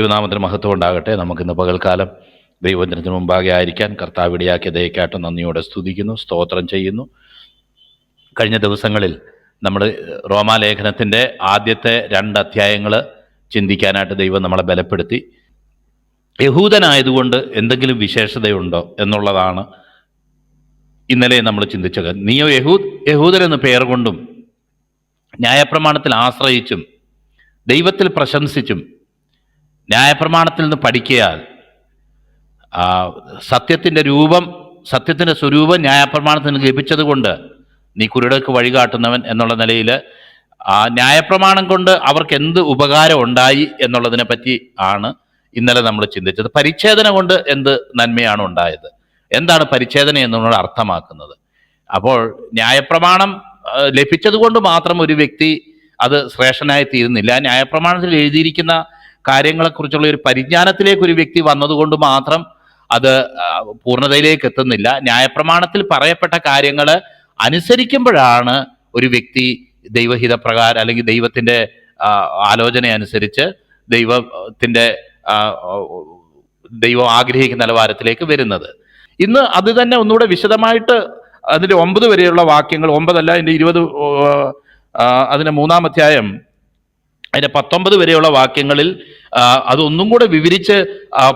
ദൈവനാമത്തിന് മഹത്വം ഉണ്ടാകട്ടെ. നമുക്കിന്ന് പകൽക്കാലം ദൈവവചനത്തിന് മുമ്പാകെ ആയിരിക്കാൻ കർത്താവ് ഇടയാക്കിയ ദയക്കായിട്ട് നന്ദിയോടെ സ്തുതിക്കുന്നു സ്തോത്രം ചെയ്യുന്നു. കഴിഞ്ഞ ദിവസങ്ങളിൽ നമ്മൾ റോമാലേഖനത്തിന്റെ ആദ്യത്തെ രണ്ട് അധ്യായങ്ങൾ ചിന്തിക്കാനായിട്ട് ദൈവം നമ്മളെ ബലപ്പെടുത്തി. യഹൂദനായതുകൊണ്ട് എന്തെങ്കിലും വിശേഷതയുണ്ടോ എന്നുള്ളതാണ് ഇന്നലെ നമ്മൾ ചിന്തിച്ചത്. നീയോ യഹൂദ് യഹൂദൻ എന്ന പേർ കൊണ്ടും ന്യായപ്രമാണത്തിൽ ആശ്രയിച്ചും ദൈവത്തിൽ പ്രശംസിച്ചും ന്യായപ്രമാണത്തിൽ നിന്ന് പഠിക്കയാൽ ആ, സത്യത്തിന്റെ രൂപം സത്യത്തിന്റെ സ്വരൂപം ന്യായപ്രമാണത്തിൽ നിന്ന് ലഭിച്ചത് കൊണ്ട് നീ കുരുടക്ക് വഴികാട്ടുന്നവൻ എന്നുള്ള നിലയിൽ ആ ന്യായപ്രമാണം കൊണ്ട് അവർക്ക് എന്ത് ഉപകാരം ഉണ്ടായി എന്നുള്ളതിനെ പറ്റി ആണ് ഇന്നലെ നമ്മൾ ചിന്തിച്ചത്. പരിച്ഛേദന കൊണ്ട് എന്ത് നന്മയാണ് ഉണ്ടായത്? എന്താണ് പരിച്ഛേദന എന്നുള്ളത് അർത്ഥമാക്കുന്നത്? അപ്പോൾ ന്യായപ്രമാണം ലഭിച്ചത് കൊണ്ട് മാത്രം ഒരു വ്യക്തി അത് ശ്രേഷ്ഠനായി തീരുന്നില്ല. ന്യായപ്രമാണത്തിൽ എഴുതിയിരിക്കുന്ന കാര്യങ്ങളെക്കുറിച്ചുള്ള ഒരു പരിജ്ഞാനത്തിലേക്ക് ഒരു വ്യക്തി വന്നതുകൊണ്ട് മാത്രം അത് പൂർണതയിലേക്ക് എത്തുന്നില്ല. ന്യായപ്രമാണത്തിൽ പറയപ്പെട്ട കാര്യങ്ങൾ അനുസരിക്കുമ്പോഴാണ് ഒരു വ്യക്തി ദൈവഹിതപ്രകാരം അല്ലെങ്കിൽ ദൈവത്തിന്റെ ആലോചന അനുസരിച്ച് ദൈവത്തിന്റെ ദൈവം ആഗ്രഹിക്കുന്ന നിലവാരത്തിലേക്ക് വരുന്നത്. ഇന്ന് അത് തന്നെ ഒന്നുകൂടെ വിശദമായിട്ട് അതിന്റെ ഒമ്പത് വരെയുള്ള വാക്യങ്ങൾ ഒമ്പതല്ല അതിന്റെ ഇരുപത് അതിന്റെ മൂന്നാം അധ്യായം അതിന്റെ പത്തൊമ്പത് വരെയുള്ള വാക്യങ്ങളിൽ അതൊന്നും കൂടെ വിവരിച്ച്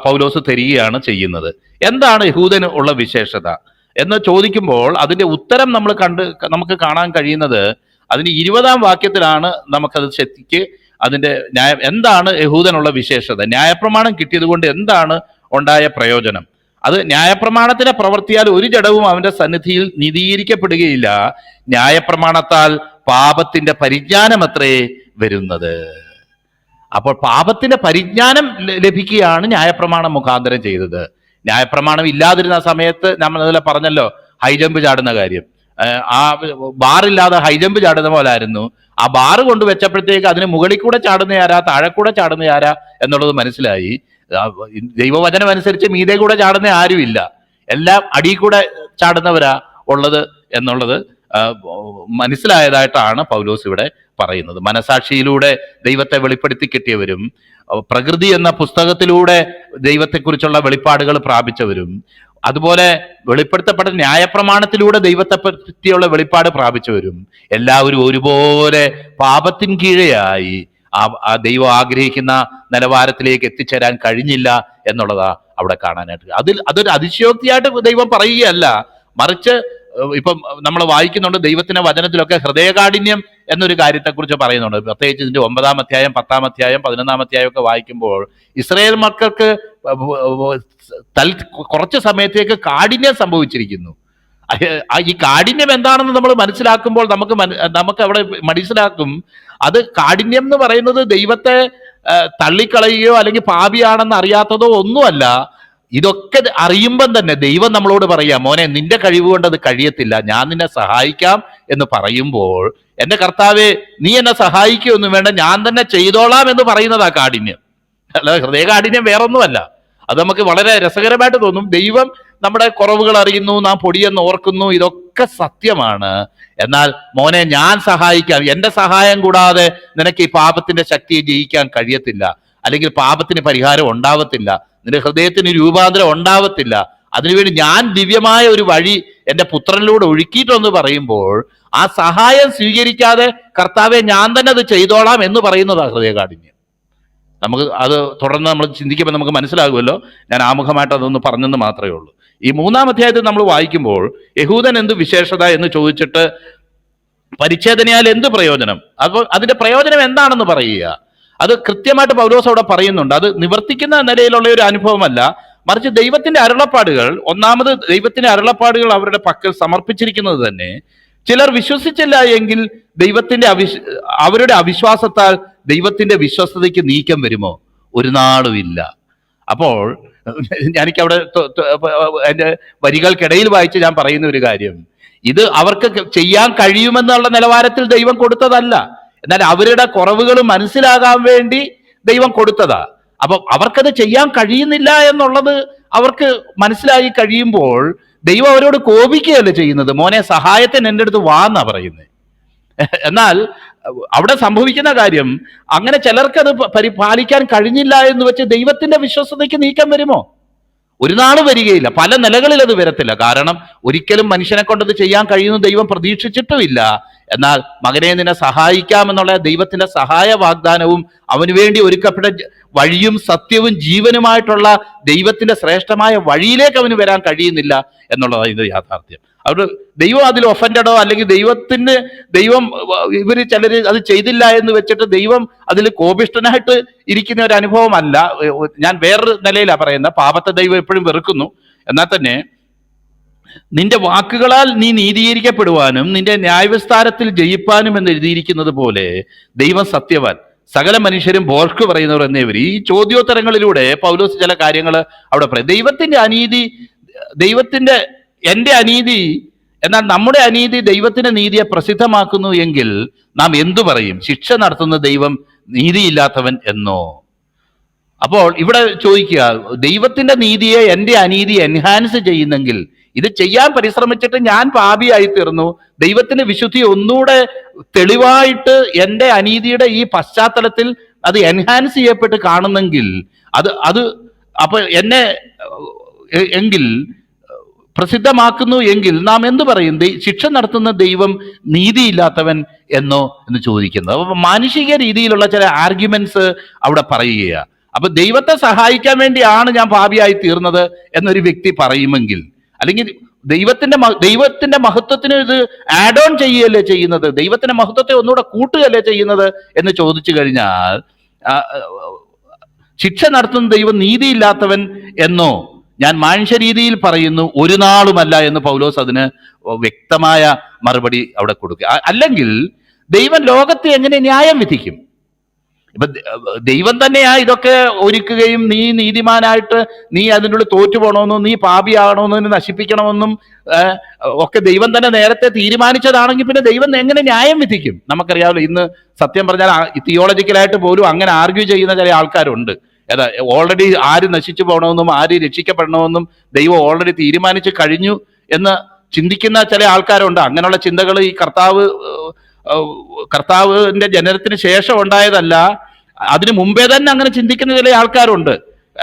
പൗലോസ് തരികയാണ് ചെയ്യുന്നത്. എന്താണ് യഹൂദന് ഉള്ള വിശേഷത? എന്ന് ചോദിക്കുമ്പോൾ അതിന്റെ ഉത്തരം നമ്മൾ കണ്ട് നമുക്ക് കാണാൻ കഴിയുന്നത് അതിന്റെ ഇരുപതാം വാക്യത്തിലാണ് നമുക്കത് ശക്തിക്ക് അതിന്റെ ന്യായ എന്താണ് യഹൂദനുള്ള വിശേഷത? ന്യായപ്രമാണം കിട്ടിയത് കൊണ്ട് എന്താണ് ഉണ്ടായ പ്രയോജനം? അത് ന്യായപ്രമാണത്തിന്റെ പ്രവർത്തിയാൽ ഒരു ജടവും അവന്റെ സന്നിധിയിൽ നീതീകരിക്കപ്പെടുകയില്ല. ന്യായപ്രമാണത്താൽ പാപത്തിന്റെ പരിജ്ഞാനമത്രേ വരുന്നത്. അപ്പോൾ പാപത്തിന്റെ പരിജ്ഞാനം ലഭിക്കുകയാണ് ന്യായപ്രമാണം മുഖാന്തരം ചെയ്തത്. ന്യായപ്രമാണം ഇല്ലാതിരുന്ന സമയത്ത് നമ്മൾ അതിലെ പറഞ്ഞല്ലോ ഹൈജമ്പ് ചാടുന്ന കാര്യം. ആ ബാറില്ലാതെ ഹൈജമ്പ് ചാടുന്ന പോലെ ആയിരുന്നു ആ ബാറ് കൊണ്ട് വെച്ചപ്പോഴത്തേക്ക് അതിന് മുകളിൽ കൂടെ ചാടുന്ന ആരാ താഴെ കൂടെ ചാടുന്ന ആരാ എന്നുള്ളത് മനസ്സിലായി. ദൈവവചനം അനുസരിച്ച് മീതെ കൂടെ ചാടുന്ന ആരുമില്ല. എല്ലാം അടിയിൽ കൂടെ ചാടുന്നവരാ ഉള്ളത് എന്നുള്ളത് മനസ്സിലായതായിട്ടാണ് പൗലോസ് ഇവിടെ പറയുന്നത്. മനസാക്ഷിയിലൂടെ ദൈവത്തെ വെളിപ്പെടുത്തി കിട്ടിയവരും പ്രകൃതി എന്ന പുസ്തകത്തിലൂടെ ദൈവത്തെക്കുറിച്ചുള്ള വെളിപ്പാടുകൾ പ്രാപിച്ചവരും അതുപോലെ വെളിപ്പെടുത്തപ്പെട്ട ന്യായപ്രമാണത്തിലൂടെ ദൈവത്തെ പറ്റിയുള്ള വെളിപ്പാട് പ്രാപിച്ചവരും എല്ലാവരും ഒരുപോലെ പാപത്തിൻ കീഴയായി ആ ദൈവം ആഗ്രഹിക്കുന്ന നിലവാരത്തിലേക്ക് എത്തിച്ചേരാൻ കഴിഞ്ഞില്ല എന്നുള്ളതാ അവിടെ കാണാനായിട്ട്. അതിൽ അതൊരു അതിശയോക്തിയായിട്ട് ദൈവം പറയുകയല്ല. മറിച്ച് ഇപ്പം നമ്മൾ വായിക്കുന്നുണ്ട് ദൈവത്തിന്റെ വചനത്തിലൊക്കെ ഹൃദയകാഠിന്യം എന്നൊരു കാര്യത്തെക്കുറിച്ച് പറയുന്നുണ്ട്. പ്രത്യേകിച്ച് ഇതിന്റെ ഒമ്പതാം അധ്യായം പത്താം അധ്യായം പതിനൊന്നാം അധ്യായം ഒക്കെ വായിക്കുമ്പോൾ ഇസ്രയേൽ മക്കൾക്ക് തൽ കുറച്ച് സമയത്തേക്ക് കാഠിന്യം സംഭവിച്ചിരിക്കുന്നു. ഈ കാഠിന്യം എന്താണെന്ന് നമ്മൾ മനസ്സിലാക്കുമ്പോൾ നമുക്ക് നമുക്ക് അവിടെ മനസ്സിലാക്കും. അത് കാഠിന്യം എന്ന് പറയുന്നത് ദൈവത്തെ തള്ളിക്കളയുകയോ അല്ലെങ്കിൽ പാപിയാണെന്ന് അറിയാത്തതോ ഒന്നുമല്ല. ഇതൊക്കെ അറിയുമ്പം തന്നെ ദൈവം നമ്മളോട് പറയാ മോനെ നിന്റെ കഴിവ് കൊണ്ട് അത് കഴിയത്തില്ല. ഞാൻ നിന്നെ സഹായിക്കാം എന്ന് പറയുമ്പോൾ എന്റെ കർത്താവ് നീ എന്നെ സഹായിക്കുകയൊന്നും വേണ്ട ഞാൻ തന്നെ ചെയ്തോളാം എന്ന് പറയുന്നതാ കാഠിന്യം. അല്ല ഹൃദയ കാഠിന്യം വേറൊന്നുമല്ല. അത് നമുക്ക് വളരെ രസകരമായിട്ട് തോന്നും. ദൈവം നമ്മുടെ കുറവുകൾ അറിയുന്നു നാം പൊടിയെന്ന് ഓർക്കുന്നു ഇതൊക്കെ സത്യമാണ്. എന്നാൽ മോനെ ഞാൻ സഹായിക്കാം. എന്റെ സഹായം കൂടാതെ നിനക്ക് ഈ പാപത്തിന്റെ ശക്തിയെ ജയിക്കാൻ കഴിയത്തില്ല. അല്ലെങ്കിൽ പാപത്തിന് പരിഹാരം ഉണ്ടാവത്തില്ല. നിന്റെ ഹൃദയത്തിന് രൂപാന്തരം ഉണ്ടാവത്തില്ല. അതിനുവേണ്ടി ഞാൻ ദിവ്യമായ ഒരു വഴി എന്റെ പുത്രനിലൂടെ ഒഴുക്കിയിട്ടെന്ന് പറയുമ്പോൾ ആ സഹായം സ്വീകരിക്കാതെ കർത്താവെ ഞാൻ തന്നെ അത് ചെയ്തോളാം എന്ന് പറയുന്നതാണ് ഹൃദയകാഠിന്യം. നമുക്ക് അത് തുടർന്ന് നമ്മൾ ചിന്തിക്കുമ്പോൾ നമുക്ക് മനസ്സിലാകുമല്ലോ ഞാൻ ആമുഖമായിട്ട് അതൊന്ന് പറഞ്ഞെന്ന് മാത്രമേ ഉള്ളൂ. ഈ മൂന്നാം അധ്യായത്തിൽ നമ്മൾ വായിക്കുമ്പോൾ യഹൂദൻ എന്ത് വിശേഷത എന്ന് ചോദിച്ചിട്ട് പരിച്ഛേദനയാൽ എന്ത് പ്രയോജനം? അപ്പോൾ അതിന്റെ പ്രയോജനം എന്താണെന്ന് പറയുക. അത് കൃത്യമായിട്ട് പൗലോസ് അവിടെ പറയുന്നുണ്ട്. അത് നിവർത്തിക്കുന്ന നിലയിലുള്ള ഒരു അനുഭവമല്ല. മറിച്ച് ദൈവത്തിന്റെ അരുളപ്പാടുകൾ ഒന്നാമത് ദൈവത്തിന്റെ അരുളപ്പാടുകൾ അവരുടെ പക്കൽ സമർപ്പിച്ചിരിക്കുന്നത് തന്നെ ചിലർ വിശ്വസിച്ചില്ല എങ്കിൽ ദൈവത്തിന്റെ അവിശ് അവരുടെ അവിശ്വാസത്താൽ ദൈവത്തിന്റെ വിശ്വസ്തതയ്ക്ക് നീക്കം വരുമോ? ഒരു നാളും ഇല്ല. അപ്പോൾ ഞാനിക്ക് അവിടെ എന്റെ വരികൾക്കിടയിൽ വായിച്ച് ഞാൻ പറയുന്ന ഒരു കാര്യം. ഇത് അവർക്ക് ചെയ്യാൻ കഴിയുമെന്നുള്ള നിലവാരത്തിൽ ദൈവം കൊടുത്തതല്ല. എന്നാൽ അവരുടെ കുറവുകൾ മനസ്സിലാകാൻ വേണ്ടി ദൈവം കൊടുത്തതാ. അപ്പൊ അവർക്കത് ചെയ്യാൻ കഴിയുന്നില്ല എന്നുള്ളത് അവർക്ക് മനസ്സിലായി കഴിയുമ്പോൾ ദൈവം അവരോട് കോപിക്കുകയല്ല ചെയ്യുന്നത്. മോനെ സഹായത്തിന് എന്റെ അടുത്ത് വാ എന്നാ പറയുന്നത് എന്നാൽ അവിടെ സംഭവിക്കുന്ന കാര്യം അങ്ങനെ ചിലർക്കത് പരിപാലിക്കാൻ കഴിഞ്ഞില്ല എന്ന് വെച്ച് ദൈവത്തിന്റെ വിശ്വസതയ്ക്ക് നീക്കം വരുമോ? ഒരു നാൾ വരികയില്ല. പല നിലകളിൽ അത് വരത്തില്ല. കാരണം ഒരിക്കലും മനുഷ്യനെ കൊണ്ടത് ചെയ്യാൻ കഴിയുന്ന ദൈവം പ്രതീക്ഷിച്ചിട്ടുമില്ല. എന്നാൽ മകനെ നിന്നെ സഹായിക്കാമെന്നുള്ള ദൈവത്തിന്റെ സഹായ വാഗ്ദാനവും അവന് വേണ്ടി ഒരുക്കപ്പെട്ട വഴിയും സത്യവും ജീവനുമായിട്ടുള്ള ദൈവത്തിന്റെ ശ്രേഷ്ഠമായ വഴിയിലേക്ക് അവന് വരാൻ കഴിയുന്നില്ല എന്നുള്ളതാണ് ഇത് യാഥാർത്ഥ്യം. അവിടെ ദൈവം അതിൽ ഒഫൻഡഡോ അല്ലെങ്കിൽ ദൈവത്തിന് ദൈവം ഇവർ ചിലർ അത് ചെയ്തില്ല എന്ന് വെച്ചിട്ട് ദൈവം അതിൽ കോപിഷ്ടനായിട്ട് ഇരിക്കുന്ന ഒരു അനുഭവമല്ല. ഞാൻ വേറൊരു നിലയിലാണ് പറയുന്നത്. പാപത്തെ ദൈവം എപ്പോഴും വെറുക്കുന്നു. എന്നാൽ തന്നെ നിന്റെ വാക്കുകളാൽ നീ നീതീകരിക്കപ്പെടുവാനും നിന്റെ ന്യായവിസ്താരത്തിൽ ജയിപ്പാനും എന്ന് എഴുതിയിരിക്കുന്നത് പോലെ ദൈവം സത്യവാൻ. സകല മനുഷ്യരും ബോഷ്ക്ക് പറയുന്നവർ എന്നിവർ ഈ ചോദ്യോത്തരങ്ങളിലൂടെ പൗലോസ് ചില കാര്യങ്ങൾ അവിടെ പറയും. ദൈവത്തിന്റെ അനീതി ദൈവത്തിന്റെ എന്റെ അനീതി എന്നാൽ നമ്മുടെ അനീതി ദൈവത്തിന്റെ നീതിയെ പ്രസിദ്ധമാക്കുന്നു എങ്കിൽ നാം എന്തു പറയും? ശിക്ഷ നടത്തുന്ന ദൈവം നീതിയില്ലാത്തവൻ എന്നോ? അപ്പോൾ ഇവിടെ ചോദിക്കുക ദൈവത്തിന്റെ നീതിയെ എന്റെ അനീതി എൻഹാൻസ് ചെയ്യുന്നെങ്കിൽ ഇത് ചെയ്യാൻ പരിശ്രമിച്ചിട്ട് ഞാൻ പാപിയായി തീർന്നു. ദൈവത്തിന്റെ വിശുദ്ധി ഒന്നുകൂടെ തെളിവായിട്ട് എന്റെ അനീതിയുടെ ഈ പശ്ചാത്തലത്തിൽ അത് എൻഹാൻസ് ചെയ്യപ്പെട്ട് കാണുന്നെങ്കിൽ അത് അത് അപ്പൊ എന്നെ എങ്കിൽ പ്രസിദ്ധമാക്കുന്നു എങ്കിൽ നാം എന്തു പറയും? ശിക്ഷ നടത്തുന്ന ദൈവം നീതിയില്ലാത്തവൻ എന്നോ എന്ന് ചോദിക്കുന്നത് അപ്പൊ മാനുഷിക രീതിയിലുള്ള ചില ആർഗ്യുമെന്റ്സ് അവിടെ പറയുകയാണ് അപ്പൊ ദൈവത്തെ സഹായിക്കാൻ വേണ്ടിയാണ് ഞാൻ ഭാവിയായി തീർന്നത് എന്നൊരു വ്യക്തി പറയുമെങ്കിൽ അല്ലെങ്കിൽ ദൈവത്തിന്റെ ദൈവത്തിന്റെ മഹത്വത്തിന് ഇത് ആഡ് ഓൺ ചെയ്യുകയല്ലേ ചെയ്യുന്നത്? ദൈവത്തിന്റെ മഹത്വത്തെ ഒന്നുകൂടെ കൂട്ടുകയല്ലേ ചെയ്യുന്നത്? എന്ന് ചോദിച്ചു കഴിഞ്ഞാൽ ശിക്ഷ നടത്തുന്ന ദൈവം നീതിയില്ലാത്തവൻ എന്നോ ഞാൻ മാനുഷ്യരീതിയിൽ പറയുന്നു ഒരു നാളുമല്ല എന്ന് പൗലോസ് അതിന് വ്യക്തമായ മറുപടി അവിടെ കൊടുക്കുക. അല്ലെങ്കിൽ ദൈവം ലോകത്തെ എങ്ങനെ ന്യായം വിധിക്കും? ഇപ്പൊ ദൈവം തന്നെയാ ഇതൊക്കെ ഒരുക്കുകയും നീ നീതിമാനായിട്ട് നീ അതിനുള്ളിൽ തോറ്റു പോകണമെന്നും നീ പാപിയാകണമെന്നും നശിപ്പിക്കണമെന്നും ഒക്കെ ദൈവം തന്നെ നേരത്തെ തീരുമാനിച്ചതാണെങ്കിൽ പിന്നെ ദൈവം എങ്ങനെ ന്യായം വിധിക്കും? നമുക്കറിയാമല്ലോ ഇന്ന് സത്യം പറഞ്ഞാൽ തിയോളജിക്കലായിട്ട് പോലും അങ്ങനെ ആർഗ്യൂ ചെയ്യുന്ന ചില ആൾക്കാരുണ്ട്. ഏതാ ഓൾറെഡി ആര് നശിച്ചു പോകണമെന്നും ആര് രക്ഷിക്കപ്പെടണമെന്നും ദൈവം ഓൾറെഡി തീരുമാനിച്ചു കഴിഞ്ഞു എന്ന് ചിന്തിക്കുന്ന ചില ആൾക്കാരുണ്ട്. അങ്ങനെയുള്ള ചിന്തകൾ ഈ കർത്താവ് കർത്താവിന്റെ ജനനത്തിന് ശേഷം ഉണ്ടായതല്ല അതിനു മുമ്പേ തന്നെ അങ്ങനെ ചിന്തിക്കുന്ന ചില ആൾക്കാരുണ്ട്.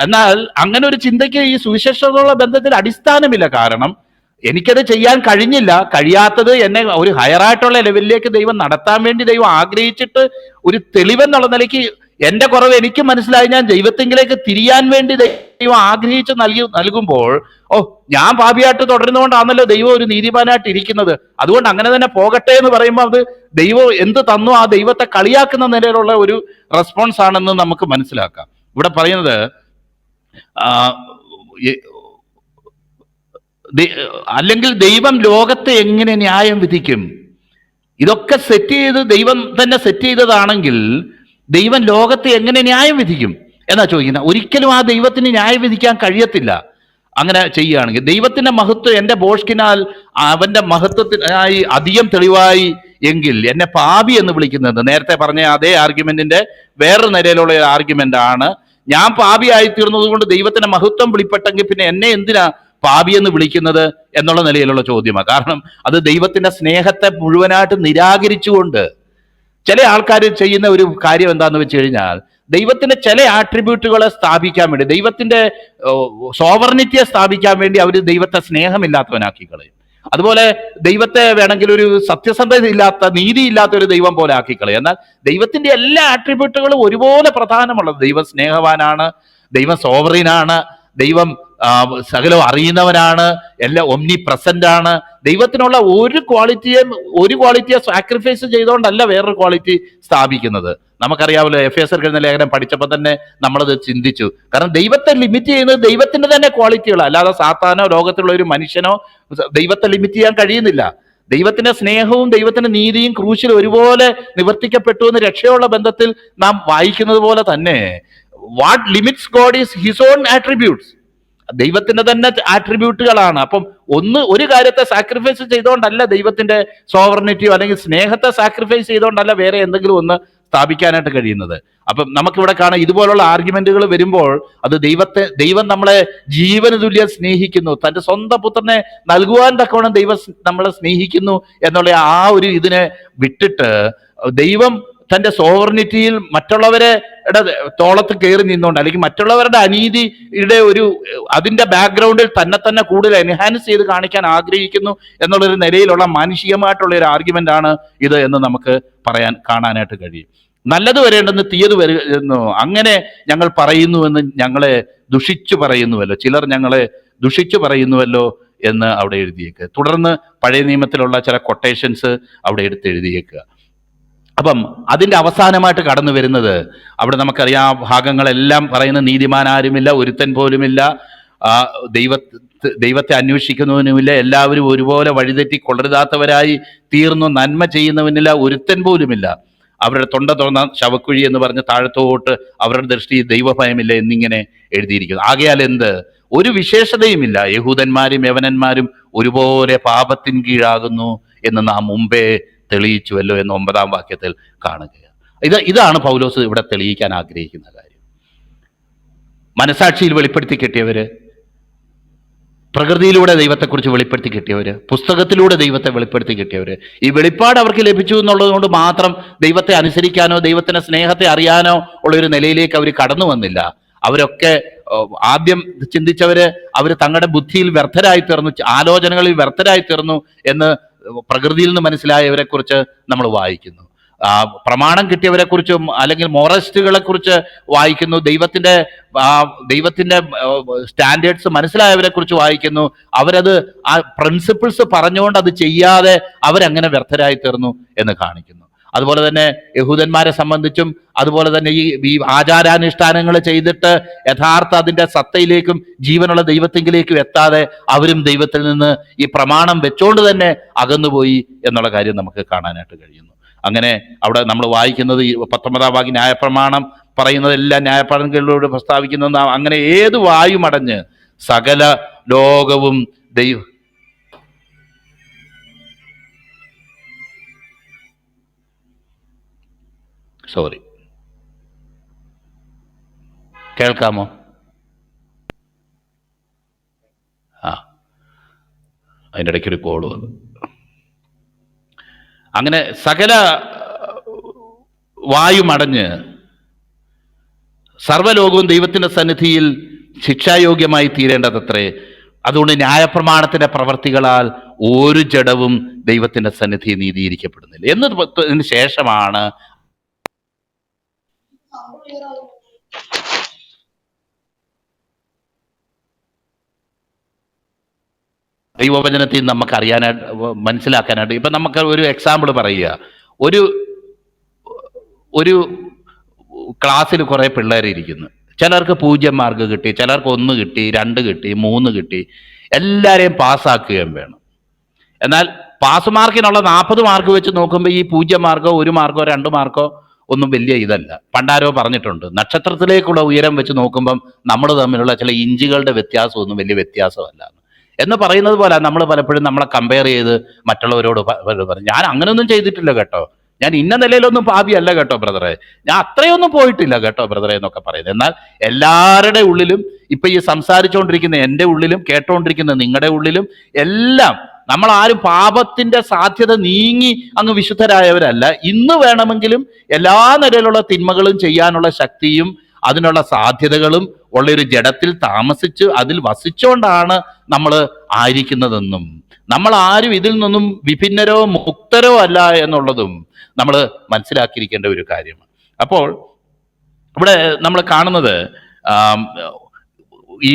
എന്നാൽ അങ്ങനെ ഒരു ചിന്തയ്ക്ക് ഈ സുവിശേഷതയുള്ള ബന്ധത്തിൽ അടിസ്ഥാനമില്ല. കാരണം എനിക്കത് ചെയ്യാൻ കഴിഞ്ഞില്ല. കഴിയാത്തത് എന്നെ ഒരു ഹയറായിട്ടുള്ള ലെവലിലേക്ക് ദൈവം നടത്താൻ വേണ്ടി ദൈവം ആഗ്രഹിച്ചിട്ട് ഒരു തെളിവെന്നുള്ള നിലയ്ക്ക് എന്റെ കുറവ് എനിക്ക് മനസ്സിലായി. ഞാൻ ദൈവത്തെങ്കിലേക്ക് തിരിയാൻ വേണ്ടി ദൈവം ആഗ്രഹിച്ച് നൽകി നൽകുമ്പോൾ ഓ ഞാൻ പാപിയായിട്ട് തുടരുന്നതുകൊണ്ടാണല്ലോ ദൈവം ഒരു നീതിമാനായിട്ട് ഇരിക്കുന്നത്. അതുകൊണ്ട് അങ്ങനെ തന്നെ പോകട്ടെ എന്ന് പറയുമ്പോൾ അത് ദൈവം എന്ത് തന്നു ആ ദൈവത്തെ കളിയാക്കുന്ന നിലയിലുള്ള ഒരു റെസ്പോൺസ് ആണെന്ന് നമുക്ക് മനസ്സിലാക്കാം. ഇവിടെ പറയുന്നത് അല്ലെങ്കിൽ ദൈവം ലോകത്തെ എങ്ങനെ ന്യായം വിധിക്കും? ഇതൊക്കെ സെറ്റ് ചെയ്ത് ദൈവം തന്നെ സെറ്റ് ചെയ്തതാണെങ്കിൽ ദൈവം ലോകത്തെ എങ്ങനെ ന്യായം വിധിക്കും? എന്നാ ചോദിക്കുന്നത് ഒരിക്കലും ആ ദൈവത്തിന് ന്യായം വിധിക്കാൻ കഴിയത്തില്ല. അങ്ങനെ ചെയ്യുകയാണെങ്കിൽ ദൈവത്തിന്റെ മഹത്വം എന്റെ ബോഷ്കിനാൽ അവന്റെ മഹത്വത്തിനായി അധികം തെളിവായി എങ്കിൽ എന്നെ പാപി എന്ന് വിളിക്കുന്നത് നേരത്തെ പറഞ്ഞ അതേ ആർഗ്യുമെന്റിന്റെ വേറൊരു നിലയിലുള്ള ആർഗ്യുമെന്റ് ആണ്. ഞാൻ പാപിയായി തീർന്നത് കൊണ്ട് ദൈവത്തിന്റെ മഹത്വം വെളിപ്പെട്ടെങ്കിൽ പിന്നെ എന്നെ എന്തിനാ പാപി എന്ന് വിളിക്കുന്നത് എന്നുള്ള നിലയിലുള്ള ചോദ്യമാണ്. കാരണം അത് ദൈവത്തിന്റെ സ്നേഹത്തെ മുഴുവനായിട്ട് നിരാകരിച്ചുകൊണ്ട് ചില ആൾക്കാർ ചെയ്യുന്ന ഒരു കാര്യം എന്താന്ന് വെച്ച് കഴിഞ്ഞാൽ ദൈവത്തിന്റെ ചില ആട്രിബ്യൂട്ടുകളെ സ്ഥാപിക്കാൻ വേണ്ടി ദൈവത്തിന്റെ സോവർണിറ്റിയെ സ്ഥാപിക്കാൻ വേണ്ടി അവർ ദൈവത്തെ സ്നേഹമില്ലാത്തവനാക്കി കളയും. അതുപോലെ ദൈവത്തെ വേണമെങ്കിൽ ഒരു സത്യസന്ധത ഇല്ലാത്ത നീതി ഇല്ലാത്ത ഒരു ദൈവം പോലെ ആക്കി കളയും. എന്നാൽ ദൈവത്തിന്റെ എല്ലാ ആട്രിബ്യൂട്ടുകളും ഒരുപോലെ പ്രധാനമുള്ളത് ദൈവം സ്നേഹവാനാണ് ദൈവം സോവറിനാണ് ദൈവം സകലവും അറിയുന്നവനാണ് എല്ലാം ഒമ്നി പ്രസന്റ് ആണ്. ദൈവത്തിനുള്ള ഒരു ക്വാളിറ്റിയെ ഒരു ക്വാളിറ്റിയെ സാക്രിഫൈസ് ചെയ്തുകൊണ്ടല്ല വേറൊരു ക്വാളിറ്റി സ്ഥാപിക്കുന്നത്. നമുക്കറിയാമല്ലോ എഫ് എസ് എഴുതുന്ന ലേഖനം പഠിച്ചപ്പോൾ തന്നെ നമ്മളത് ചിന്തിച്ചു. കാരണം ദൈവത്തെ ലിമിറ്റ് ചെയ്യുന്നത് ദൈവത്തിന്റെ തന്നെ ക്വാളിറ്റികൾ അല്ലാതെ സാത്താനോ ലോകത്തിലുള്ള ഒരു മനുഷ്യനോ ദൈവത്തെ ലിമിറ്റ് ചെയ്യാൻ കഴിയുന്നില്ല. ദൈവത്തിന്റെ സ്നേഹവും ദൈവത്തിന്റെ നീതിയും ക്രൂശിൽ ഒരുപോലെ നിവർത്തിക്കപ്പെട്ടു എന്ന് രക്ഷയുള്ള ബന്ധത്തിൽ നാം വായിക്കുന്നത് പോലെ തന്നെ what limits God is his own attributes ദൈവത്തിന്റെ തന്നെ ആട്രിബ്യൂട്ടുകളാണ്. അപ്പം ഒന്ന് ഒരു കാര്യത്തെ സാക്രിഫൈസ് ചെയ്തുകൊണ്ടല്ല ദൈവത്തിന്റെ സോവർണിറ്റിയോ അല്ലെങ്കിൽ സ്നേഹത്തെ സാക്രിഫൈസ് ചെയ്തുകൊണ്ടല്ല വേറെ എന്തെങ്കിലും ഒന്ന് സ്ഥാപിക്കാനായിട്ട് കഴിയുന്നത്. അപ്പം നമുക്കിവിടെ കാണാം ഇതുപോലുള്ള ആർഗ്യുമെന്റുകൾ വരുമ്പോൾ അത് ദൈവത്തെ ദൈവം നമ്മളെ ജീവന തുല്യം സ്നേഹിക്കുന്നു. തന്റെ സ്വന്തം പുത്രനെ നൽകുവാൻ തക്കവണ്ണം ദൈവം നമ്മളെ സ്നേഹിക്കുന്നു എന്നുള്ള ആ ഒരു ഇതിനെ വിട്ടിട്ട് ദൈവം തന്റെ സോവർണിറ്റിയിൽ മറ്റുള്ളവരെ തോളത്ത് കയറി നിന്നുകൊണ്ട് അല്ലെങ്കിൽ മറ്റുള്ളവരുടെ അനീതിയുടെ ഒരു അതിന്റെ ബാക്ക്ഗ്രൗണ്ടിൽ തന്നെ തന്നെ കൂടുതൽ എൻഹാൻസ് ചെയ്ത് കാണിക്കാൻ ആഗ്രഹിക്കുന്നു എന്നുള്ളൊരു നിലയിലുള്ള മാനുഷികമായിട്ടുള്ള ഒരു ആർഗ്യുമെന്റ് ആണ് ഇത് എന്ന് നമുക്ക് പറയാൻ കാണാനായിട്ട് കഴിയും. നല്ലത് വരേണ്ടെന്ന് തീയത് വരുന്നു അങ്ങനെ ഞങ്ങൾ പറയുന്നുവെന്ന് ഞങ്ങളെ ദുഷിച്ചു പറയുന്നുവല്ലോ ചിലർ ഞങ്ങളെ ദുഷിച്ചു പറയുന്നുവല്ലോ എന്ന് അവിടെ എഴുതിയേക്കുക തുടർന്ന് പഴയ നിയമത്തിലുള്ള ചില കൊട്ടേഷൻസ് അവിടെ എടുത്ത് എഴുതിയേക്കുക അപ്പം അതിന്റെ അവസാനമായിട്ട് കടന്നു വരുന്നത് അവിടെ നമുക്കറിയാം ആ ഭാഗങ്ങളെല്ലാം പറയുന്ന നീതിമാൻ ആരുമില്ല ഒരുത്തൻ പോലുമില്ല ദൈവ ദൈവത്തെ അന്വേഷിക്കുന്നവനുമില്ല എല്ലാവരും ഒരുപോലെ വഴിതെറ്റി കൊള്ളരുതാത്തവരായി തീർന്നു നന്മ ചെയ്യുന്നവനില്ല ഒരുത്തൻ പോലുമില്ല. അവരുടെ തൊണ്ട തുറന്ന ശവക്കുഴി എന്ന് പറഞ്ഞ താഴത്തോട്ട് അവരുടെ ദൃഷ്ടി ദൈവഭയമില്ല എന്നിങ്ങനെ എഴുതിയിരിക്കുന്നു. ആകയാൽ എന്ത്? ഒരു വിശേഷതയുമില്ല. യഹൂദന്മാരും യവനന്മാരും ഒരുപോലെ പാപത്തിൻ കീഴാകുന്നു എന്ന് നാം മുമ്പേ തെളിയിച്ചുവല്ലോ എന്ന് ഒമ്പതാം വാക്യത്തിൽ കാണുകയാണ്. ഇത് ഇതാണ് പൗലോസ് ഇവിടെ തെളിയിക്കാൻ ആഗ്രഹിക്കുന്ന കാര്യം. മനസാക്ഷിയിൽ വെളിപ്പെടുത്തി കിട്ടിയവര് പ്രകൃതിയിലൂടെ ദൈവത്തെക്കുറിച്ച് വെളിപ്പെടുത്തി കിട്ടിയവര് പുസ്തകത്തിലൂടെ ദൈവത്തെ വെളിപ്പെടുത്തി കിട്ടിയവര് ഈ വെളിപ്പാട് അവർക്ക് ലഭിച്ചു എന്നുള്ളതുകൊണ്ട് മാത്രം ദൈവത്തെ അനുസരിക്കാനോ ദൈവത്തിന്റെ സ്നേഹത്തെ അറിയാനോ ഉള്ള ഒരു നിലയിലേക്ക് അവർ കടന്നു വന്നില്ല. അവരൊക്കെ ആദ്യം ചിന്തിച്ചവര് അവർ തങ്ങളുടെ ബുദ്ധിയിൽ വ്യർത്ഥരായി തീർന്നു ആലോചനകളിൽ വ്യർത്ഥരായി തീർന്നു എന്ന് പ്രകൃതിയിൽ നിന്ന് മനസ്സിലായവരെ കുറിച്ച് നമ്മൾ വായിക്കുന്നു. ആ, പ്രമാണം കിട്ടിയവരെ കുറിച്ചും അല്ലെങ്കിൽ മോറസ്റ്റുകളെ കുറിച്ച് വായിക്കുന്നു ദൈവത്തിന്റെ ആ, ദൈവത്തിന്റെ സ്റ്റാൻഡേർഡ്സ് മനസ്സിലായവരെ കുറിച്ച് വായിക്കുന്നു. അവരത് ആ പ്രിൻസിപ്പിൾസ് പറഞ്ഞുകൊണ്ട് അത് ചെയ്യാതെ അവരങ്ങനെ വ്യർത്ഥരായി തീർന്നു എന്ന് കാണിക്കുന്നു. അതുപോലെ തന്നെ യഹൂദന്മാരെ സംബന്ധിച്ചും അതുപോലെ തന്നെ ഈ ഈ ആചാരാനുഷ്ഠാനങ്ങൾ ചെയ്തിട്ട് യഥാർത്ഥ അതിന്റെ സത്തയിലേക്കും ജീവനുള്ള ദൈവത്തെങ്കിലേക്കും എത്താതെ അവരും ദൈവത്തിൽ നിന്ന് ഈ പ്രമാണം വെച്ചുകൊണ്ട് തന്നെ അകന്നുപോയി എന്നുള്ള കാര്യം നമുക്ക് കാണാനായിട്ട് കഴിയുന്നു. അങ്ങനെ അവിടെ നമ്മൾ വായിക്കുന്നത് പത്തൊമ്പതാം വാക്യം ന്യായപ്രമാണം പറയുന്നതെല്ലാം ന്യായപ്രമാണങ്ങളിലൂടെ പ്രസ്താവിക്കുന്നത് അങ്ങനെ ഏത് വായുമടഞ്ഞ് സകല ലോകവും ദൈവ സോറി കേൾക്കാമോ? ആ. അതിന്റെ ഇടയ്ക്ക് ഒരു കോൾ വന്നു. അങ്ങനെ സകല വായുമടഞ്ഞ് സർവലോകവും ദൈവത്തിന്റെ സന്നിധിയിൽ ശിക്ഷായോഗ്യമായി തീരേണ്ടതത്രേ. അതുകൊണ്ട് ന്യായപ്രമാണത്തിന്റെ പ്രവർത്തികളാൽ ഒരു ജഡവും ദൈവത്തിന്റെ സന്നിധി നീതിയിരിക്കപ്പെടുന്നില്ല എന്നതിന് ശേഷമാണ് ദൈവവചനത്തിൽ നമുക്ക് അറിയാനായിട്ട് മനസ്സിലാക്കാനായിട്ട്. ഇപ്പം നമുക്ക് ഒരു എക്സാമ്പിൾ പറയുക. ഒരു ഒരു ക്ലാസ്സിൽ കുറേ പിള്ളേർ ഇരിക്കുന്നു. ചിലർക്ക് പൂജ്യം മാർക്ക് കിട്ടി ചിലർക്ക് ഒന്ന് കിട്ടി രണ്ട് കിട്ടി മൂന്ന് കിട്ടി. എല്ലാവരെയും പാസ്സാക്കുകയും വേണം. എന്നാൽ പാസ് മാർക്കിനുള്ള നാൽപ്പത് മാർക്ക് വെച്ച് നോക്കുമ്പോൾ ഈ പൂജ്യം മാർക്കോ ഒരു മാർക്കോ രണ്ട് മാർക്കോ ഒന്നും വലിയ ഇതല്ല. പണ്ടാരോ പറഞ്ഞിട്ടുണ്ട് നക്ഷത്രത്തിലേക്കുള്ള ഉയരം വെച്ച് നോക്കുമ്പം നമ്മൾ തമ്മിലുള്ള ചില ഇഞ്ചുകളുടെ വ്യത്യാസമൊന്നും വലിയ വ്യത്യാസമല്ല. എന്ന് പറയുന്നത് പോലെ നമ്മൾ പലപ്പോഴും നമ്മളെ കമ്പയർ ചെയ്ത് മറ്റുള്ളവരോട് പറയും. ഞാൻ അങ്ങനെയൊന്നും ചെയ്തിട്ടില്ല കേട്ടോ. ഞാൻ ഇന്ന നിലയിലൊന്നും പാപിയല്ല കേട്ടോ ബ്രദറെ ഞാൻ അത്രയൊന്നും പോയിട്ടില്ല കേട്ടോ ബ്രദറെ എന്നൊക്കെ പറയുന്നത്. എന്നാൽ എല്ലാവരുടെ ഉള്ളിലും ഇപ്പൊ ഈ സംസാരിച്ചുകൊണ്ടിരിക്കുന്ന എന്റെ ഉള്ളിലും കേട്ടോണ്ടിരിക്കുന്ന നിങ്ങളുടെ ഉള്ളിലും എല്ലാം നമ്മൾ ആരും പാപത്തിന്റെ സാധ്യത നീങ്ങി അങ്ങ് വിശുദ്ധരായവരല്ല. ഇന്ന് വേണമെങ്കിലും എല്ലാ നിലയിലുള്ള തിന്മകളും ചെയ്യാനുള്ള ശക്തിയും അതിനുള്ള സാധ്യതകളും ഉള്ള ഒരു ജഡത്തിൽ താമസിച്ച് അതിൽ വസിച്ചുകൊണ്ടാണ് നമ്മൾ ആയിരിക്കുന്നതെന്നും നമ്മൾ ആരും ഇതിൽ നിന്നും വിഭിന്നരോ മുക്തരോ അല്ല എന്നുള്ളതും നമ്മൾ മനസ്സിലാക്കിയിരിക്കേണ്ട ഒരു കാര്യമാണ്. അപ്പോൾ ഇവിടെ നമ്മൾ കാണുന്നത് ഈ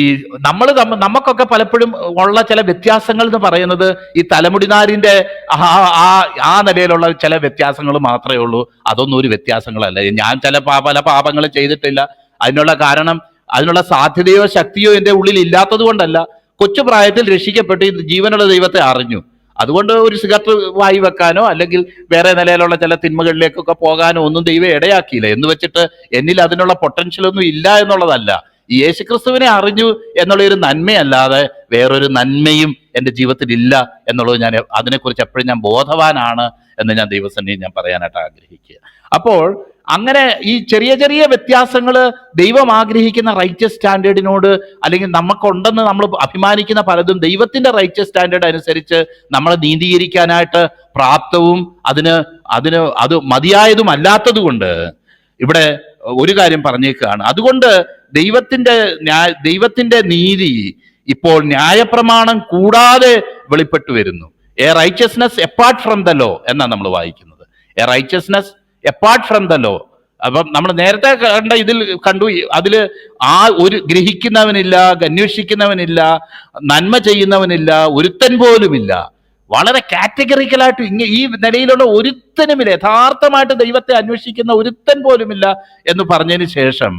നമ്മൾ നമുക്കൊക്കെ പലപ്പോഴും ഉള്ള ചില വ്യത്യാസങ്ങൾ എന്ന് പറയുന്നത് ഈ തലമുടിനാരിന്റെ ആ ആ ആ നിലയിലുള്ള ചില വ്യത്യാസങ്ങൾ മാത്രമേ ഉള്ളൂ. അതൊന്നും ഒരു വ്യത്യാസങ്ങളല്ല. ഞാൻ ചില പല പാപങ്ങൾ ചെയ്തിട്ടില്ല. അതിനുള്ള കാരണം അതിനുള്ള സാധ്യതയോ ശക്തിയോ എന്റെ ഉള്ളിൽ ഇല്ലാത്തത് കൊണ്ടല്ല. കൊച്ചു പ്രായത്തിൽ രക്ഷിക്കപ്പെട്ട് ജീവനുള്ള ദൈവത്തെ അറിഞ്ഞു. അതുകൊണ്ട് ഒരു സിഗരറ്റ് വായി വെക്കാനോ അല്ലെങ്കിൽ വേറെ നിലയിലുള്ള ചില തിന്മകളിലേക്കൊക്കെ പോകാനോ ഒന്നും ദൈവം ഇടയാക്കിയില്ല. എന്ന് വെച്ചിട്ട് എന്നിൽ അതിനുള്ള പൊട്ടൻഷ്യൽ ഒന്നും ഇല്ല എന്നുള്ളതല്ല. യേശുക്രിസ്തുവിനെ അറിഞ്ഞു എന്നുള്ള ഒരു നന്മയല്ലാതെ വേറൊരു നന്മയും എന്റെ ജീവിതത്തിൽ ഇല്ല എന്നുള്ളത് ഞാൻ അതിനെക്കുറിച്ച് എപ്പോഴും ഞാൻ ബോധവാനാണ് എന്ന് ഞാൻ ദൈവസന്നിധി ഞാൻ പറയാനായിട്ട് ആഗ്രഹിക്കുക. അപ്പോൾ അങ്ങനെ ഈ ചെറിയ ചെറിയ വ്യത്യാസങ്ങൾ ദൈവം ആഗ്രഹിക്കുന്ന റൈറ്റസ് സ്റ്റാൻഡേർഡിനോട് അല്ലെങ്കിൽ നമുക്കുണ്ടെന്ന് നമ്മൾ അഭിമാനിക്കുന്ന പലതും ദൈവത്തിന്റെ റൈറ്റസ് സ്റ്റാൻഡേർഡ് അനുസരിച്ച് നമ്മളെ നീതീകരിക്കാനായിട്ട് പ്രാപ്തവും അതിന് അതിന് അത് മതിയായതും അല്ലാത്തതുകൊണ്ട് ഇവിടെ ഒരു കാര്യം പറഞ്ഞേക്കുകയാണ് അതുകൊണ്ട് ദൈവത്തിന്റെ ന്യായ ദൈവത്തിന്റെ നീതി ഇപ്പോൾ ന്യായപ്രമാണം കൂടാതെ വെളിപ്പെട്ടു വരുന്നു. A righteousness apart from the law എന്നാണ് നമ്മൾ വായിക്കുന്നത്. A righteousness apart from the law അപ്പം നമ്മൾ നേരത്തെ കണ്ട ഇതിൽ കണ്ടു അതിൽ ആ ഒരു ഗ്രഹിക്കുന്നവനില്ല അന്വേഷിക്കുന്നവനില്ല നന്മ ചെയ്യുന്നവനില്ല ഒരുത്തൻ പോലുമില്ല. വളരെ കാറ്റഗറിക്കലായിട്ട് ഇങ്ങ ഈ നിലയിലുള്ള ഒരുത്തനുമില്ല യഥാർത്ഥമായിട്ട് ദൈവത്തെ അന്വേഷിക്കുന്ന ഒരുത്തൻ പോലുമില്ല എന്ന് പറഞ്ഞതിന് ശേഷം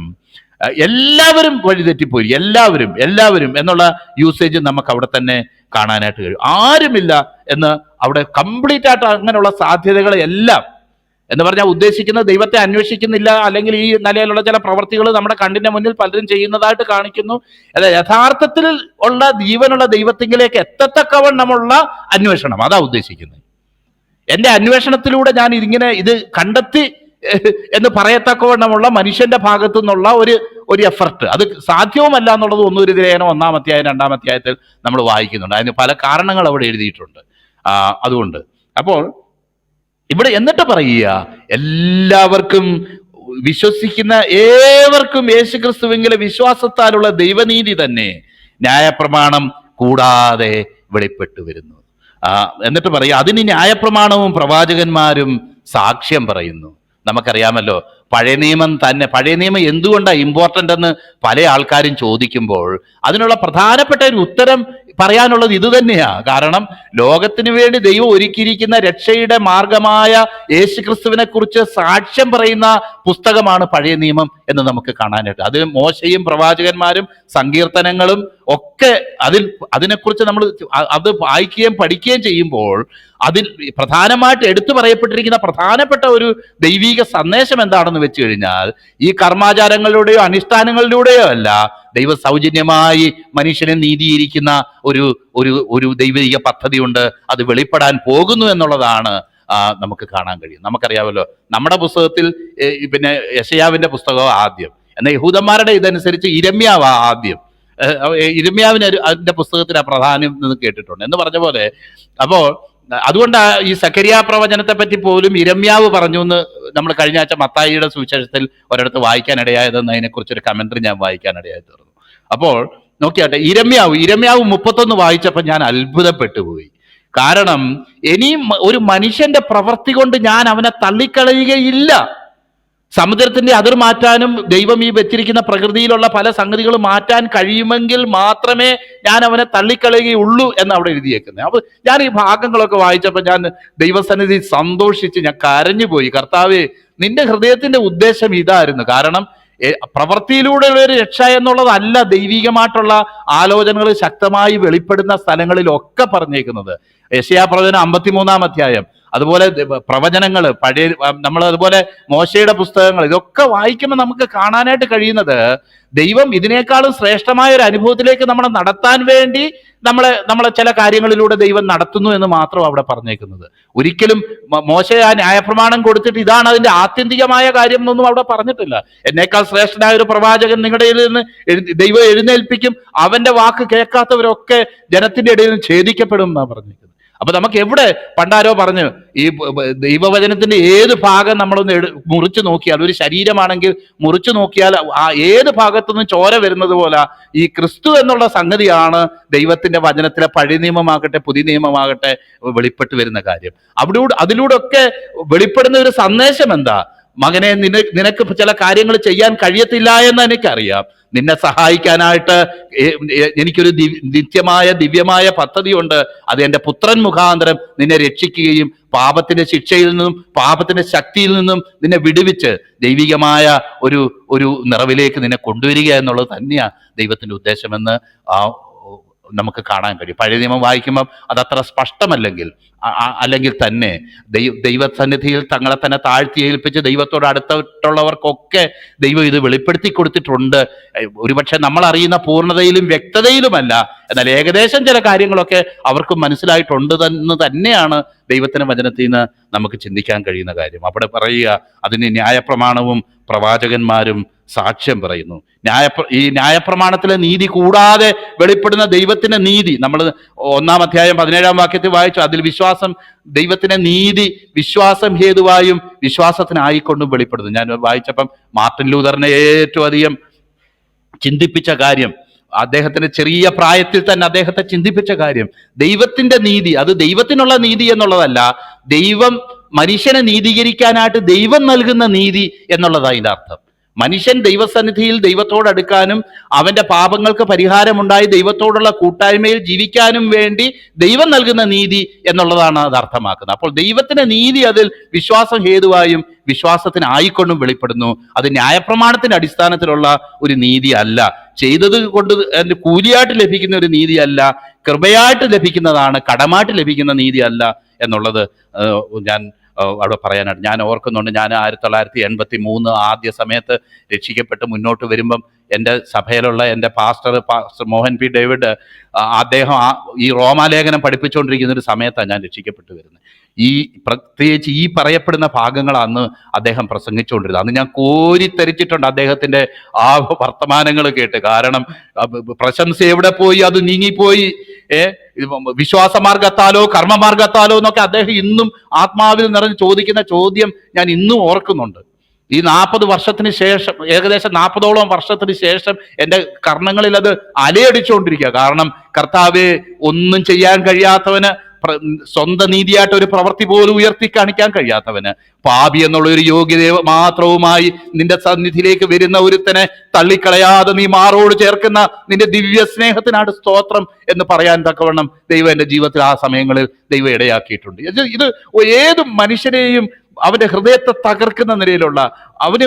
എല്ലാവരും വഴിതെറ്റിപ്പോയി എല്ലാവരും എല്ലാവരും എന്നുള്ള യൂസേജ് നമുക്ക് അവിടെ തന്നെ കാണാനായിട്ട് കഴിയും. ആരുമില്ല എന്ന് അവിടെ കംപ്ലീറ്റ് ആയിട്ട് അങ്ങനെയുള്ള സാധ്യതകളെല്ലാം എന്ന് പറഞ്ഞാൽ ഉദ്ദേശിക്കുന്നത് ദൈവത്തെ അന്വേഷിക്കുന്നില്ല അല്ലെങ്കിൽ ഈ നിലയിലുള്ള ചില പ്രവർത്തികൾ നമ്മുടെ കണ്ണിന്റെ മുന്നിൽ പലരും ചെയ്യുന്നതായിട്ട് കാണിക്കുന്നു. അല്ല യഥാർത്ഥത്തിൽ ഉള്ള ജീവനുള്ള ദൈവത്തിങ്കിലേക്ക് എത്തത്തക്കവണ്ണമുള്ള അന്വേഷണം. അതാ ഉദ്ദേശിക്കുന്നത്. എന്റെ അന്വേഷണത്തിലൂടെ ഞാൻ ഇതിങ്ങനെ ഇത് കണ്ടെത്തി എന്ന് പറയത്തക്കവണ്ണമുള്ള മനുഷ്യന്റെ ഭാഗത്തു നിന്നുള്ള ഒരു ഒരു എഫർട്ട് അത് സാധ്യവുമല്ല എന്നുള്ളത് ഒന്നൊരു ലേഖനം ഒന്നാം അധ്യായം രണ്ടാം അധ്യായത്തിൽ നമ്മൾ വായിക്കുന്നുണ്ട്. അതിന് പല കാരണങ്ങൾ അവിടെ എഴുതിയിട്ടുണ്ട്. അതുകൊണ്ട്. അപ്പോൾ ഇവിടെ എന്നിട്ട് പറയുക എല്ലാവർക്കും വിശ്വസിക്കുന്ന ഏവർക്കും യേശുക്രിസ്തുവിങ്കിലെ വിശ്വാസത്താലുള്ള ദൈവനീതി തന്നെ ന്യായപ്രമാണം കൂടാതെ വെളിപ്പെട്ടു വരുന്നു. എന്നിട്ട് പറയുക അതിന് ന്യായപ്രമാണവും പ്രവാചകന്മാരും സാക്ഷ്യം പറയുന്നു. നമുക്കറിയാമല്ലോ പഴയ നിയമം തന്നെ പഴയ നിയമം എന്തുകൊണ്ടാണ് ഇമ്പോർട്ടന്റ് എന്ന് പല ആൾക്കാരും ചോദിക്കുമ്പോൾ അതിനുള്ള പ്രധാനപ്പെട്ട ഒരു ഉത്തരം പറയാനുള്ളത് ഇത് തന്നെയാ. കാരണം ലോകത്തിന് വേണ്ടി ദൈവം ഒരുക്കിയിരിക്കുന്ന രക്ഷയുടെ മാർഗമായ യേശുക്രിസ്തുവിനെ കുറിച്ച് സാക്ഷ്യം പറയുന്ന പുസ്തകമാണ് പഴയ നിയമം എന്ന് നമുക്ക് കാണാനായിട്ട്. അത് മോശയും പ്രവാചകന്മാരും സങ്കീർത്തനങ്ങളും ഒക്കെ അതിൽ അതിനെക്കുറിച്ച് നമ്മൾ അത് വായിക്കുകയും പഠിക്കുകയും ചെയ്യുമ്പോൾ അതിൽ പ്രധാനമായിട്ട് എടുത്തു പറയപ്പെട്ടിരിക്കുന്ന പ്രധാനപ്പെട്ട ഒരു ദൈവിക സന്ദേശം എന്താണെന്ന് വെച്ച് കഴിഞ്ഞാൽ ഈ കർമാചാരങ്ങളിലൂടെയോ അനുഷ്ഠാനങ്ങളിലൂടെയോ അല്ല ദൈവ സൗജന്യമായി മനുഷ്യനെ നീതിയിരിക്കുന്ന ഒരു ഒരു ഒരു ദൈവിക പദ്ധതിയുണ്ട്. അത് വെളിപ്പെടാൻ പോകുന്നു എന്നുള്ളതാണ് നമുക്ക് കാണാൻ കഴിയും നമുക്കറിയാമല്ലോ നമ്മുടെ പുസ്തകത്തിൽ പിന്നെ യശയാവിന്റെ പുസ്തകം ആദ്യം. എന്നാൽ യഹൂദന്മാരുടെ ഇതനുസരിച്ച് ഇരമ്യാവ ആദ്യം. ഇരമ്യാവിന് അതിന്റെ പുസ്തകത്തിന് പ്രാധാന്യം എന്ന് കേട്ടിട്ടുണ്ട്. എന്ന് പറഞ്ഞ പോലെ അപ്പോൾ അതുകൊണ്ട് ഈ സക്കരിയ പ്രവചനത്തെ പറ്റി പോലും ഇരമ്യാവ് പറഞ്ഞു എന്ന് നമ്മൾ കഴിഞ്ഞ ആഴ്ച മത്തായിയുടെ സുവിശേഷത്തിൽ ഒരിടത്ത് വായിക്കാനിടയായതെന്ന് അതിനെക്കുറിച്ചൊരു കമന്ററി ഞാൻ വായിക്കാനിടയായി തീർന്നു. അപ്പോൾ നോക്കിയാട്ടെ ഇരമ്യാവ് ഇരമ്യാവ് മുപ്പത്തൊന്ന് വായിച്ചപ്പോൾ ഞാൻ അത്ഭുതപ്പെട്ടു പോയി കാരണം ഇനിയും ഒരു മനുഷ്യന്റെ പ്രവൃത്തി കൊണ്ട് ഞാൻ അവനെ തള്ളിക്കളയുകയില്ല. സമുദ്രത്തിന്റെ അതിർ മാറ്റാനും ദൈവം ഈ വെച്ചിരിക്കുന്ന പ്രകൃതിയിലുള്ള പല സംഗതികളും മാറ്റാൻ കഴിയുമെങ്കിൽ മാത്രമേ ഞാൻ അവനെ തള്ളിക്കളയുകയുള്ളൂ എന്ന് അവിടെ എഴുതിയേക്കുന്നത്. അപ്പൊ ഞാൻ ഈ ഭാഗങ്ങളൊക്കെ വായിച്ചപ്പോൾ ഞാൻ ദൈവസന്നിധി സന്തോഷിച്ച് ഞാൻ കരഞ്ഞുപോയി. കർത്താവേ നിന്റെ ഹൃദയത്തിന്റെ ഉദ്ദേശം ഇതായിരുന്നു. കാരണം പ്രവൃത്തിയിലൂടെയുള്ള ഒരു രക്ഷ എന്നുള്ളതല്ല ദൈവികമായിട്ടുള്ള ആലോചനകൾ ശക്തമായി വെളിപ്പെടുന്ന സ്ഥലങ്ങളിലൊക്കെ പറഞ്ഞേക്കുന്നത്. യശയാ പ്രവചനം അമ്പത്തിമൂന്നാം അധ്യായം. അതുപോലെ പ്രവചനങ്ങൾ പഴയ നമ്മൾ അതുപോലെ മോശയുടെ പുസ്തകങ്ങൾ ഇതൊക്കെ വായിക്കുമ്പോൾ നമുക്ക് കാണാനായിട്ട് കഴിയുന്നത് ദൈവം ഇതിനേക്കാളും ശ്രേഷ്ഠമായ ഒരു അനുഭവത്തിലേക്ക് നമ്മളെ നടത്താൻ വേണ്ടി നമ്മളെ നമ്മളെ ചില കാര്യങ്ങളിലൂടെ ദൈവം നടത്തുന്നു എന്ന് മാത്രം അവിടെ പറഞ്ഞേക്കുന്നത്. ഒരിക്കലും മോശ ആ ന്യായപ്രമാണം കൊടുത്തിട്ട് ഇതാണ് അതിന്റെ ആത്യന്തികമായ കാര്യം എന്നൊന്നും അവിടെ പറഞ്ഞിട്ടില്ല. എന്നേക്കാൾ ശ്രേഷ്ഠനായ ഒരു പ്രവാചകൻ നിങ്ങളുടെ നിന്ന് ദൈവം എഴുന്നേൽപ്പിക്കും അവന്റെ വാക്ക് കേൾക്കാത്തവരൊക്കെ ജനത്തിന്റെ ഇടയിൽ നിന്ന് ഛേദിക്കപ്പെടും എന്നാണ് പറഞ്ഞിരിക്കുന്നത്. അപ്പൊ നമുക്ക് എവിടെ പണ്ടാരോ പറഞ്ഞു ഈ ദൈവവചനത്തിന്റെ ഏത് ഭാഗം നമ്മളൊന്ന് എടു മുറിച്ചു നോക്കിയാൽ ഒരു ശരീരമാണെങ്കിൽ മുറിച്ചു നോക്കിയാൽ ആ ഏത് ഭാഗത്തുനിന്നും ചോര വരുന്നത് പോലെ ഈ ക്രിസ്തു എന്നുള്ള സംഗതിയാണ് ദൈവത്തിന്റെ വചനത്തിലെ പഴയ നിയമമാകട്ടെ പുതിയ നിയമമാകട്ടെ വെളിപ്പെട്ട് വരുന്ന കാര്യം. അവിടെ അതിലൂടെ ഒക്കെ വെളിപ്പെടുന്ന ഒരു സന്ദേശം എന്താ? മകനെ നിന നിനക്ക് ചില കാര്യങ്ങൾ ചെയ്യാൻ കഴിയത്തില്ല എന്ന് എനിക്കറിയാം. നിന്നെ സഹായിക്കാനായിട്ട് എനിക്കൊരു നിത്യമായ ദിവ്യമായ പദ്ധതിയുണ്ട്. അത് എന്റെ പുത്രൻ മുഖാന്തരം നിന്നെ രക്ഷിക്കുകയും പാപത്തിന്റെ ശിക്ഷയിൽ നിന്നും പാപത്തിന്റെ ശക്തിയിൽ നിന്നും നിന്നെ വിടുവിച്ച് ദൈവികമായ ഒരു ഒരു നിറവിലേക്ക് നിന്നെ കൊണ്ടുവരിക എന്നുള്ളത് തന്നെയാണ് ദൈവത്തിന്റെ ഉദ്ദേശമെന്ന് ആ നമുക്ക് കാണാൻ കഴിയും. പഴയ നിയമം വായിക്കുമ്പം അതത്ര സ്പഷ്ടമല്ലെങ്കിൽ അല്ലെങ്കിൽ തന്നെ ദൈവ ദൈവസന്നിധിയിൽ തങ്ങളെ തന്നെ താഴ്ത്തി ഏൽപ്പിച്ച് ദൈവത്തോട് അടുത്തിട്ടുള്ളവർക്കൊക്കെ ദൈവം ഇത് വെളിപ്പെടുത്തി കൊടുത്തിട്ടുണ്ട്. ഒരുപക്ഷെ നമ്മൾ അറിയുന്ന പൂർണതയിലും വ്യക്തതയിലുമല്ല. എന്നാൽ ഏകദേശം ചില കാര്യങ്ങളൊക്കെ അവർക്ക് മനസ്സിലായിട്ടുണ്ട് എന്ന് തന്നെയാണ് ദൈവത്തിന് വചനത്തിൽ നിന്ന് നമുക്ക് ചിന്തിക്കാൻ കഴിയുന്ന കാര്യം. അവിടെ പറയുക അതിന് ന്യായപ്രമാണവും പ്രവാചകന്മാരും സാക്ഷ്യം പറയുന്നു. ന്യായ ഈ ന്യായപ്രമാണത്തിലെ നീതി കൂടാതെ വെളിപ്പെടുന്ന ദൈവത്തിന്റെ നീതി നമ്മൾ ഒന്നാം അധ്യായം പതിനേഴാം വാക്യത്തിൽ വായിച്ചു അതിൽ വിശ്വാസം ദൈവത്തിന്റെ നീതി വിശ്വാസം ഹേതുവായും വിശ്വാസത്തിനായിക്കൊണ്ടും വെളിപ്പെടുന്നു. ഞാൻ വായിച്ചപ്പം മാർട്ടിൻ ലൂതറിനെ ഏറ്റവും അധികം ചിന്തിപ്പിച്ച കാര്യം അദ്ദേഹത്തിന്റെ ചെറിയ പ്രായത്തിൽ തന്നെ അദ്ദേഹത്തെ ചിന്തിപ്പിച്ച കാര്യം ദൈവത്തിന്റെ നീതി അത് ദൈവത്തിനുള്ള നീതി എന്നുള്ളതല്ല ദൈവം മനുഷ്യനെ നീതീകരിക്കാനായിട്ട് ദൈവം നൽകുന്ന നീതി എന്നുള്ളതാണ് അതിന്റെ അർത്ഥം. മനുഷ്യൻ ദൈവസന്നിധിയിൽ ദൈവത്തോട് അടുക്കാനും അവന്റെ പാപങ്ങൾക്ക് പരിഹാരമുണ്ടായി ദൈവത്തോടുള്ള കൂട്ടായ്മയിൽ ജീവിക്കാനും വേണ്ടി ദൈവം നൽകുന്ന നീതി എന്നുള്ളതാണ് അത് അർത്ഥമാക്കുന്നത്. അപ്പോൾ ദൈവത്തിന്റെ നീതി അതിൽ വിശ്വാസം ഹേതുവായും വിശ്വാസത്തിന് ആയിക്കൊണ്ടും വെളിപ്പെടുന്നു. അത് ന്യായപ്രമാണത്തിന്റെ അടിസ്ഥാനത്തിലുള്ള ഒരു നീതി അല്ല ചെയ്തത് കൊണ്ട് കൂലിയായിട്ട് ലഭിക്കുന്ന ഒരു നീതിയല്ല. കൃപയായിട്ട് ലഭിക്കുന്നതാണ് കടമായിട്ട് ലഭിക്കുന്ന നീതിയല്ല എന്നുള്ളത് ഞാൻ അവിടെ പറയാനായിട്ട്. ഞാൻ ഓർക്കുന്നുണ്ട് ഞാൻ ആയിരത്തി തൊള്ളായിരത്തി എൺപത്തി മൂന്ന് ആദ്യ സമയത്ത് രക്ഷിക്കപ്പെട്ട് മുന്നോട്ട് വരുമ്പം എന്റെ സഭയിലുള്ള എന്റെ pastor pastor Mohan P David അദ്ദേഹം ആ ഈ റോമാലേഖനം പഠിപ്പിച്ചുകൊണ്ടിരിക്കുന്ന ഒരു സമയത്താണ് ഞാൻ രക്ഷിക്കപ്പെട്ടു വരുന്നത്. ഈ പ്രത്യേകിച്ച് ഈ പറയപ്പെടുന്ന ഭാഗങ്ങൾ അന്ന് അദ്ദേഹം പ്രസംഗിച്ചുകൊണ്ടിരുന്നത്. അന്ന് ഞാൻ കോരിത്തരിച്ചിട്ടുണ്ട് അദ്ദേഹത്തിന്റെ ആ വർത്തമാനങ്ങൾ കേട്ട്. കാരണം പ്രശംസ എവിടെ പോയി? അത് നീങ്ങിപ്പോയി. വിശ്വാസമാർഗത്താലോ കർമ്മമാർഗത്താലോ എന്നൊക്കെ അദ്ദേഹം ഇന്നും ആത്മാവിൽ നിറഞ്ഞ് ചോദിക്കുന്ന ചോദ്യം ഞാൻ ഇന്നും ഓർക്കുന്നുണ്ട്. ഈ നാൽപ്പത് വർഷത്തിന് ശേഷം ഏകദേശം നാൽപ്പതോളം വർഷത്തിന് ശേഷം എന്റെ കർണങ്ങളിൽ അത് അലയടിച്ചുകൊണ്ടിരിക്കുക. കാരണം കർത്താവെ ഒന്നും ചെയ്യാൻ കഴിയാത്തവന് സ്വന്തം നീതിയായിട്ട് ഒരു പ്രവൃത്തി പോലും ഉയർത്തി കാണിക്കാൻ കഴിയാത്തവന്. പാപി എന്നുള്ള ഒരു യോഗ്യത മാത്രവുമായി നിന്റെ സന്നിധിയിലേക്ക് വരുന്ന ഒരുത്തനെ തള്ളിക്കളയാതെ നീ മാറോട് ചേർക്കുന്ന നിന്റെ ദിവ്യ സ്നേഹത്തിനാണ് സ്തോത്രം എന്ന് പറയാൻ തക്കവണ്ണം ദൈവം എന്റെ ജീവിതത്തിൽ ആ സമയങ്ങളിൽ ദൈവം ഇടയാക്കിയിട്ടുണ്ട്. ഇത് ഏത് മനുഷ്യരെയും അവന്റെ ഹൃദയത്തെ തകർക്കുന്ന നിലയിലുള്ള അവന്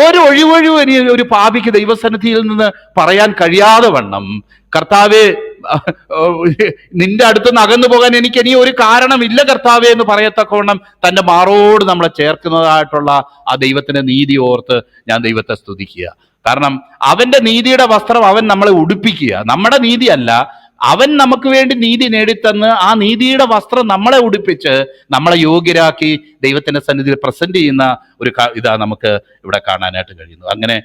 ഓരോ ഒഴിവൊഴിവ് ഒരു പാപിക്ക് ദൈവസന്നിധിയിൽ നിന്ന് പറയാൻ കഴിയാതെ വണ്ണം കർത്താവെ നിന്റെ അടുത്ത് അകന്നു പോകാൻ എനിക്ക് ഇനി ഒരു കാരണമില്ല കർത്താവേ എന്ന് പറയത്തക്കവണ്ണം തന്റെ മാറോട് നമ്മളെ ചേർക്കുന്നതായിട്ടുള്ള ആ ദൈവത്തിന്റെ നീതി ഓർത്ത് ഞാൻ ദൈവത്തെ സ്തുതിക്കുക. കാരണം അവന്റെ നീതിയുടെ വസ്ത്രം അവൻ നമ്മളെ ഉടുപ്പിക്കുക. നമ്മുടെ നീതിയല്ല അവൻ നമുക്ക് വേണ്ടി നീതി നേടിത്തന്ന് ആ നീതിയുടെ വസ്ത്രം നമ്മളെ ഉടുപ്പിച്ച് നമ്മളെ യോഗ്യരാക്കി ദൈവത്തിന്റെ സന്നിധിയിൽ പ്രസന്റ് ചെയ്യുന്ന ഒരു ഇതാ നമുക്ക് ഇവിടെ കാണാനായിട്ട് കഴിയുന്നു. അങ്ങനെ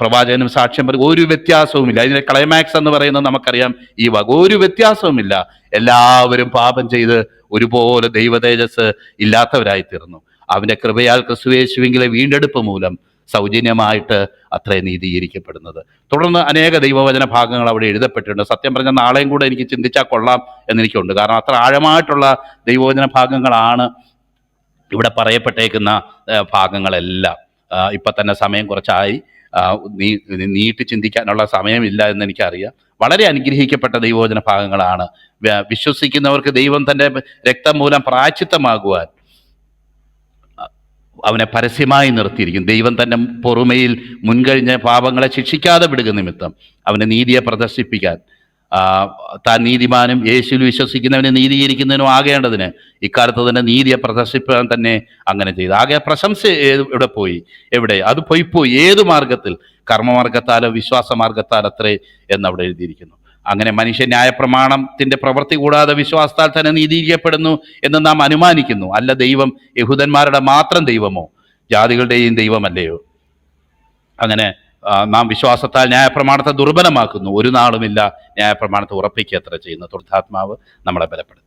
പ്രവാചകനും സാക്ഷ്യം പറയും ഒരു വ്യത്യാസവുമില്ല. അതിന്റെ ക്ലൈമാക്സ് എന്ന് പറയുന്നത് നമുക്കറിയാം ഈ വക ഒരു വ്യത്യാസവുമില്ല. എല്ലാവരും പാപം ചെയ്ത് ഒരുപോലെ ദൈവതേജസ് ഇല്ലാത്തവരായി തീർന്നു അവന്റെ കൃപയാൽ ക്രിസ്തുവേശുവിങ്കിലെ വീണ്ടെടുപ്പ് മൂലം സൗജന്യമായിട്ട് അത്രേ നീതീകരിക്കപ്പെടുന്നത്. തുടർന്ന് അനേക ദൈവവചന ഭാഗങ്ങൾ അവിടെ എഴുതപ്പെട്ടിട്ടുണ്ട്. സത്യം പറഞ്ഞാൽ നാളെയും കൂടെ എനിക്ക് ചിന്തിച്ചാൽ കൊള്ളാം എന്നെനിക്കുണ്ട്. കാരണം അത്ര ആഴമായിട്ടുള്ള ദൈവവചന ഭാഗങ്ങളാണ് ഇവിടെ പറയപ്പെട്ടേക്കുന്ന ഭാഗങ്ങളെല്ലാം. ഇപ്പം തന്നെ സമയം കുറച്ചായി. നീ നീട്ടി ചിന്തിക്കാനുള്ള സമയമില്ല എന്ന് എനിക്കറിയാം വളരെ അനുഗ്രഹിക്കപ്പെട്ട ദൈവവചന ഭാഗങ്ങളാണ്. വിശ്വസിക്കുന്നവർക്ക് ദൈവം തന്റെ രക്തം മൂലം പ്രായച്ചിത്തമാകുവാൻ അവനെ പരസ്യമായി നിർത്തിയിരിക്കും ദൈവം തന്നെ പൊറുമയിൽ മുൻകഴിഞ്ഞ പാപങ്ങളെ ശിക്ഷിക്കാതെ വിടുക നിമിത്തം അവന്റെ നീതിയെ പ്രദർശിപ്പിക്കാൻ. താൻ നീതിമാനും യേശുവിൽ വിശ്വസിക്കുന്നവനെ നീതീകരിക്കുന്നതിനും ആകേണ്ടതിന് ഇക്കാലത്ത് തന്നെ നീതിയെ പ്രദർശിപ്പാൻ തന്നെ അങ്ങനെ ചെയ്തു. ആകെ പ്രശംസ ഇവിടെ പോയി? എവിടെ? അത് പോയി പോയി ഏത് മാർഗത്തിൽ? കർമ്മമാർഗത്താലോ വിശ്വാസ മാർഗത്താലോ അത്രേ എന്നവിടെ എഴുതിയിരിക്കുന്നു. അങ്ങനെ മനുഷ്യ ന്യായപ്രമാണത്തിന്റെ പ്രവൃത്തി കൂടാതെ വിശ്വാസത്താൽ തന്നെ നീതീകരിക്കപ്പെടുന്നു എന്ന് നാം അനുമാനിക്കുന്നു. അല്ല ദൈവം യഹൂദന്മാരുടെ മാത്രം ദൈവമോ? ജാതികളുടെയും ദൈവമല്ലയോ? അങ്ങനെ നാം വിശ്വാസത്താൽ ന്യായപ്രമാണത്തെ ദുർബലമാക്കുന്നു. ഒരു നാളുമില്ല ന്യായപ്രമാണത്തെ ഉറപ്പിക്കുക അത്ര ചെയ്യുന്ന. തുർത്താത്മാവ് നമ്മളെ ബലപ്പെടുത്തും